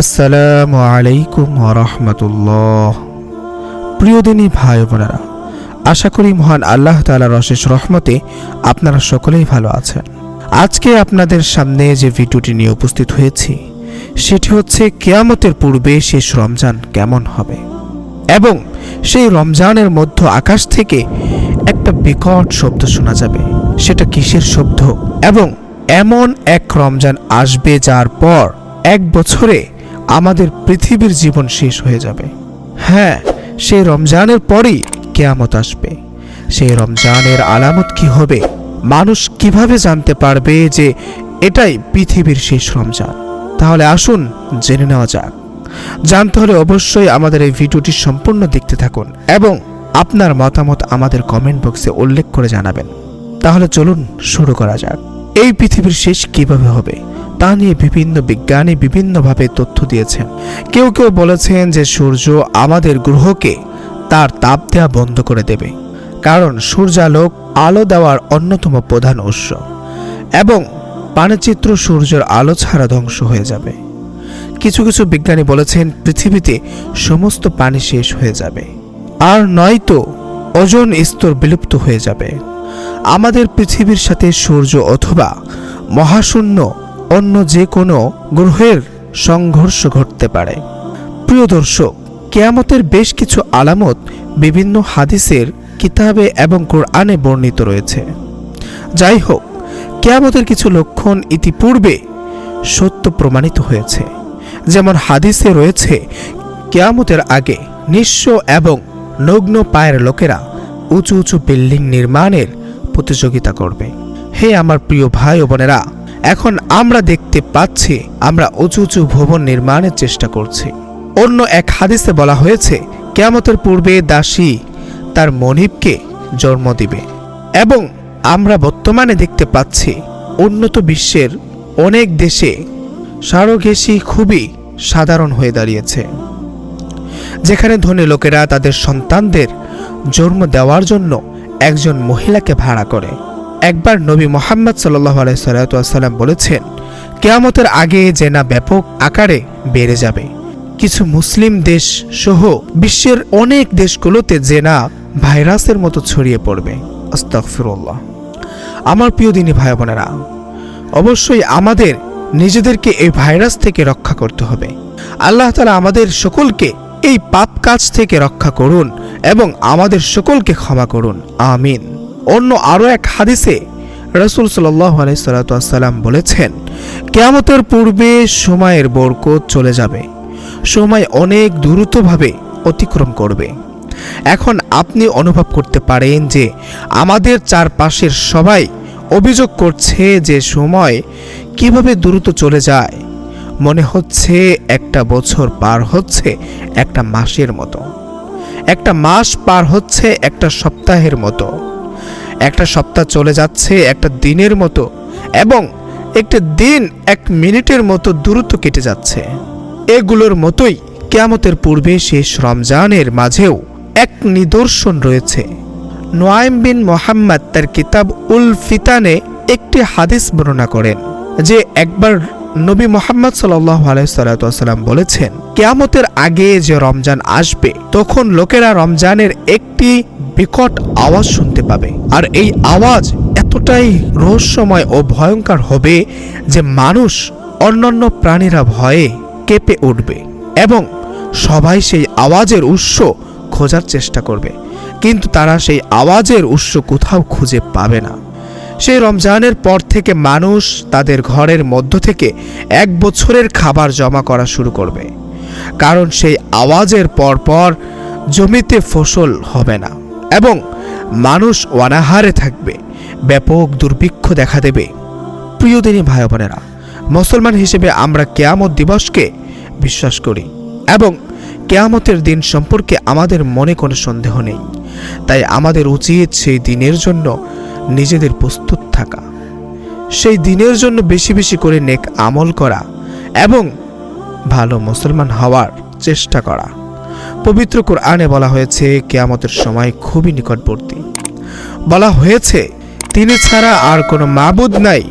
আসসালামু আলাইকুম রহমতুল্লাহ প্রিয় দিনী ভাই বোনেরা, আশা করি মহান আল্লাহ তালার অশেষ রহমতে আপনারা সকলেই ভালো আছেন। আজকে আপনাদের সামনে যে ভিডিওটি নিয়ে উপস্থিত হয়েছি, সেটি হচ্ছে কেয়ামতের পূর্বে শেষ রমজান কেমন হবে এবং সেই রমজানের মধ্য আকাশ থেকে একটা বিকট শব্দ শোনা যাবে। সেটা কিসের শব্দ? এবং এমন এক রমজান আসবে যার পর এক বছরে আমাদের পৃথিবীর জীবন শেষ হয়ে যাবে। হ্যাঁ সেই রমজানের পরেই কেয়ামত আসবে। সেই রমজানের আলামত কি হবে, মানুষ কীভাবে জানতে পারবে যে এটাই পৃথিবীর শেষ রমজান? তাহলে আসুন জেনে নেওয়া যাক। জানতে হলে অবশ্যই আমাদের এই ভিডিওটি সম্পূর্ণ দেখতে থাকুন এবং আপনার মতামত আমাদের কমেন্ট বক্সে উল্লেখ করে জানাবেন। তাহলে চলুন শুরু করা যাক। এই পৃথিবীর শেষ কীভাবে হবে? তা নিয়ে বিভিন্ন বিজ্ঞানী বিভিন্নভাবে তথ্য দিয়েছেন। কেউ কেউ বলেছেন যে সূর্য আমাদের গ্রহকে তার তাপ দেওয়া বন্ধ করে দেবে, কারণ সূর্যালোক আলো দেওয়ার অন্যতম প্রধান উৎস, এবং পানিচিত্র সূর্যের আলো ছাড়া ধ্বংস হয়ে যাবে। কিছু কিছু বিজ্ঞানী বলেছেন পৃথিবীতে সমস্ত পানি শেষ হয়ে যাবে, আর নয়তো ওজন স্তর বিলুপ্ত হয়ে যাবে। আমাদের পৃথিবীর সাথে সূর্য অথবা মহাশূন্য অন্য যে কোনো গ্রহের সংঘর্ষ ঘটতে পারে। প্রিয় দর্শক, কেয়ামতের বেশ কিছু আলামত বিভিন্ন হাদিসের কিতাবে এবং কোরআনে বর্ণিত রয়েছে। যাই হোক, কেয়ামতের কিছু লক্ষণ ইতিপূর্বে সত্য প্রমাণিত হয়েছে। যেমন হাদিসে রয়েছে, কেয়ামতের আগে নিঃস্ব এবং নগ্ন পায়ের লোকেরা উঁচু উঁচু বিল্ডিং নির্মাণের প্রতিযোগিতা করবে। হে আমার প্রিয় ভাই ও বোনেরা এখন আমরা দেখতে পাচ্ছি, আমরা উঁচু উঁচু ভবন নির্মাণের চেষ্টা করছি। অন্য এক হাদিসে বলা হয়েছে, কেয়ামতের পূর্বে দাসী তার মনিবকে জন্ম দিবে। এবং আমরা বর্তমানে দেখতে পাচ্ছি, উন্নত বিশ্বের অনেক দেশে সারোগেসি খুবই সাধারণ হয়ে দাঁড়িয়েছে। যেখানে ধনী লোকেরা তাদের সন্তানদের জন্ম দেওয়ার জন্য একজন মহিলাকে ভাড়া করে। একবার নবী মোহাম্মদ সাল্লাহ আলাইসাল্লাম বলেছেন, কেয়ামতের আগে জেনা ব্যাপক আকারে বেড়ে যাবে। কিছু মুসলিম দেশ সহ বিশ্বের অনেক দেশগুলোতে জেনা ভাইরাসের মতো ছড়িয়ে পড়বে। আস্তাগফিরুল্লাহ। আমার প্রিয় দিনী ভাই বোনেরা, অবশ্যই আমাদের নিজেদেরকে এই ভাইরাস থেকে রক্ষা করতে হবে। আল্লাহ তালা আমাদের সকলকে এই পাপ কাজ থেকে রক্ষা করুন এবং আমাদের সকলকে ক্ষমা করুন। আমিন। অন্য আরও এক হাদিসে রসুল সাল্লাহ বলেছেন, কেয়ামতের পূর্বে সময়ের বরকত চলে যাবে, সময় অনেক দ্রুতভাবে অতিক্রম করবে। এখন আপনি অনুভব করতে পারেন যে আমাদের চারপাশের সবাই অভিযোগ করছে যে সময় কীভাবে দ্রুত চলে যায়। মনে হচ্ছে একটা বছর পার হচ্ছে একটা মাসের মতো। একটা মাস পার হচ্ছে একটা সপ্তাহের মতো। একটা সপ্তাহ চলে যাচ্ছে একটা দিনের মতো এবং একটা দিন এক মিনিটের মতো দ্রুত কেটে যাচ্ছে। এগুলোর মতোই কেয়ামতের পূর্বে শেষ রমজানের মাঝেও এক নিদর্শন রয়েছে। নোয়াইম বিন মোহাম্মদ তার কিতাব উল ফিতানে একটি হাদিস বর্ণনা করেন যে একবার নবী মোহাম্মদ সাল্লাম বলেছেন, কেয়ামতের আগে যে রমজান আসবে, তখন লোকেরা রমজানের একটি বিকট আওয়াজ শুনতে পাবে। আর এই আওয়াজ এতটাই রহস্যময় ও ভয়ঙ্কর হবে যে মানুষ, অন্যান্য প্রাণীরা ভয়ে কেঁপে উঠবে এবং সবাই সেই আওয়াজের উৎস খোঁজার চেষ্টা করবে। কিন্তু তারা সেই আওয়াজের উৎস কোথাও খুঁজে পাবে না। সেই রমজানের পর থেকে মানুষ তাদের ঘরের মধ্য থেকে এক বছরের খাবার জমা করা শুরু করবে। কারণ সেই আওয়াজের পর পর জমিতে ফসল হবে না এবং মানুষ অনাহারে থাকবে, ব্যাপক দুর্ভিক্ষ দেখা দেবে। প্রিয় দিনী ভাই বোনেরা, মুসলমান হিসেবে আমরা কেয়ামত দিবসকে বিশ্বাস করি এবং কেয়ামতের দিন সম্পর্কে আমাদের মনে কোনো সন্দেহ নেই। তাই আমাদের উচিত সেই দিনের জন্য নিজেদের প্রস্তুত থাকা। সেই দিনের জন্য বেশি বেশি করে নেক আমল করা এবং ভালো মুসলমান হওয়ার চেষ্টা করা। পবিত্র কোরআনে বলা হয়েছে, কেয়ামতের সময় খুবই নিকটবর্তী। বলা হয়েছে, তিনি ছাড়া আর কোনো মাবুদ নাই,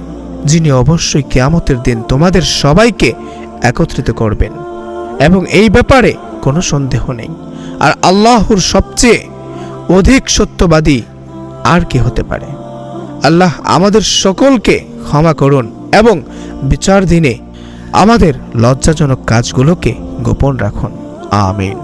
যিনি অবশ্যই কেয়ামতের দিন তোমাদের সবাইকে একত্রিত করবেন। এবং এই ব্যাপারে কোনো সন্দেহ নেই। আর আল্লাহর সবচেয়ে অধিক সত্যবাদী আর কে হতে পারে? আল্লাহ আমাদের সকলকে ক্ষমা করুন এবং বিচার দিনে আমাদের লজ্জাজনক কাজগুলোকে গোপন রাখুন। আমিন।